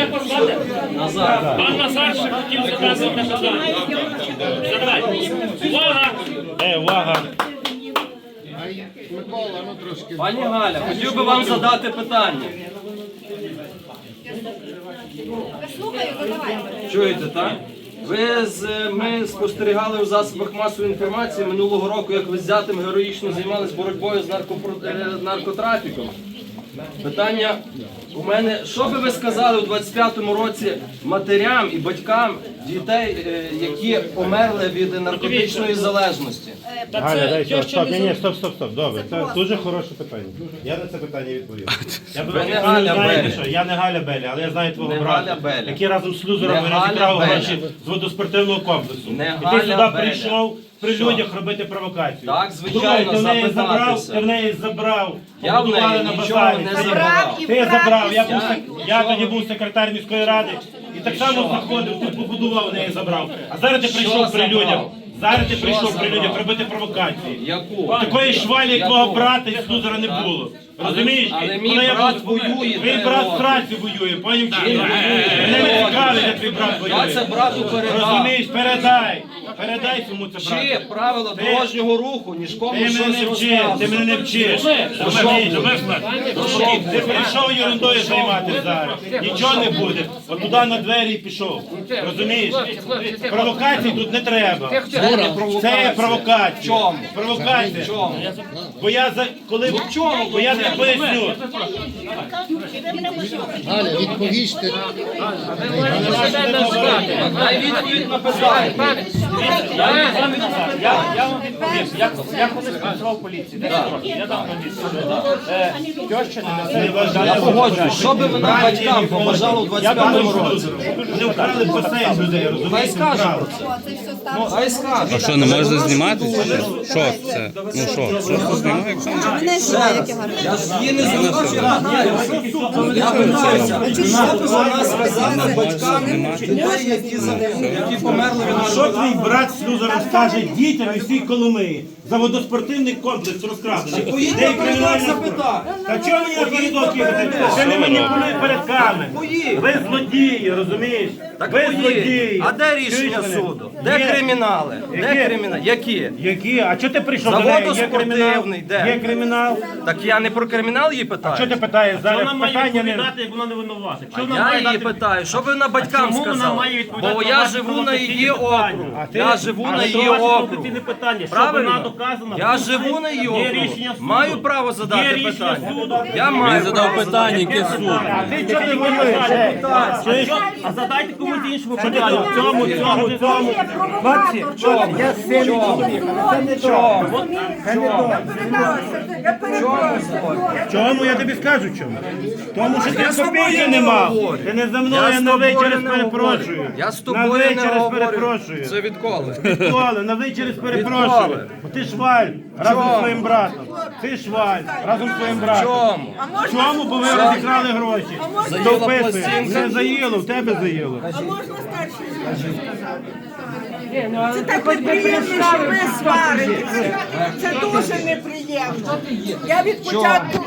як вас звати? Назар. Пан Назар ще хотів задати питання. Задавай. Увага! Е, увага. Пані Галя, хотів би вам задати питання. Слухаю. Чуєте, так? Ви з ми спостерігали у засобах масової інформації минулого року, як ви з зятем героїчно займалися боротьбою з наркопро- е, наркотрафіком. Питання у мене, що би ви сказали у 25-му році матерям і батькам дітей, е, які померли від наркотичної залежності? Галя, дай стоп, стоп, ні, ні, стоп, стоп, стоп. Добре, це дуже хороше питання. Я на це питання відповів. Я би Ви не Галя знаєте Беля. що, я не Галя Беля, але я знаю твого Не брата, Беля. який разом з слюзером Не Галя розібрав Беля. гроші з водоспортивного комплексу. Не І ти Галя сюди Беля. прийшов при Що? людях робити провокацію. Так, звичайно, Думаю, ти в неї забрав, ти в неї забрав, Я в побудували неї на нічого базарі. не Ти- забрав. Ти забрав, я, був, Я- сек- я тоді був секретар міської ради і так само знаходив, ти побудував в неї забрав. А зараз ти Що прийшов при забрав? людях. Зараз ти Що прийшов при забрав? людях робити провокації. Яку? Такої швалі, як Яку? твого брата і слузера не було. Розумієш? але мій Коли я брат був- воює Твій три брат роки. в праці воює, поняв чи? Мене не цікавить, де твій брат Я це воює. брату передав. Розумієш, передай. Передай цьому це Чи правила дорожнього руху, ніж Ти кому мене щось не вчиш, ти мене не вчиш. Ти прийшов ерундою займатися зараз. Нічого не буде. От туди на двері і пішов. Розумієш? Провокацій тут не треба. Це є провокація. провокація. Чому? Провокація. Чому? Бо я за коли в чому бо я не поясню. Галя, відповісти. Відповідь на питання. Я колись працював в поліції, я Я погоджуюсь. Що би ви нам батькам побажали у Я думаю, 25-му році? вони вкрали басейн людей, про це. Стало. Хай скаже. А що, не можна зніматися? Що це? Ну що, що це знімає? Мене знімає, як я гарно. Я ж її не зрозумів. Я питаюся, що би вона сказала батькам людей, які померли від твій брат з Слюзером скаже дітям і всій Коломиї за водоспортивний комплекс розкрадений? Поїдь Де на передок кримінальна запитай. Та чого мені на передок їхати? Це не маніпулює перед камерами. Ви злодії, розумієш? Так Ви злодії. А де рішення Чуєш мене? суду? Де Є. кримінали? Де Які? кримінали? Які? Які? А чого ти прийшов Завод до неї? Є кримінал? спортивний, де? Є кримінал? Так я не про кримінал її Що питаю. ти питаєш зараз? Вона має Питання не... відповідати, як вона не винувата. А Що вона я має її дати питаю, що ви на батькам чому вона сказали? має відповідати Бо на я ваші живу на її питання? округ. А ти- Я живу на її округ. питання, що Правильно? вона доказана. Я живу на її Є округ. рішення суду. Маю право задати Є рішення питання. суду. Я маю задав право питання, задати яке суд. А ти чого не воюєш? А задайте комусь іншому питання. Цьому, цьому, цьому. Я не то. Чому я тобі скажу чому? Тому що Я ти тобою копійки не не мав. говорю. Ти не за Я мною на ви тобою через не перепрошую. Я з На тобою ви не через говорю. перепрошую. Це відколи? Відколи, на ви через перепрошую. Відколи? Ти шваль разом з своїм братом. Ти шваль разом з своїм братом. Чому? Чому? Бо ви розікрали гроші. Заїла Дописує. пластинки? Не заїло, в тебе заїло. А можна старший? Це так неприємно, що ви сваритеся. Це дуже неприємно. Я від початку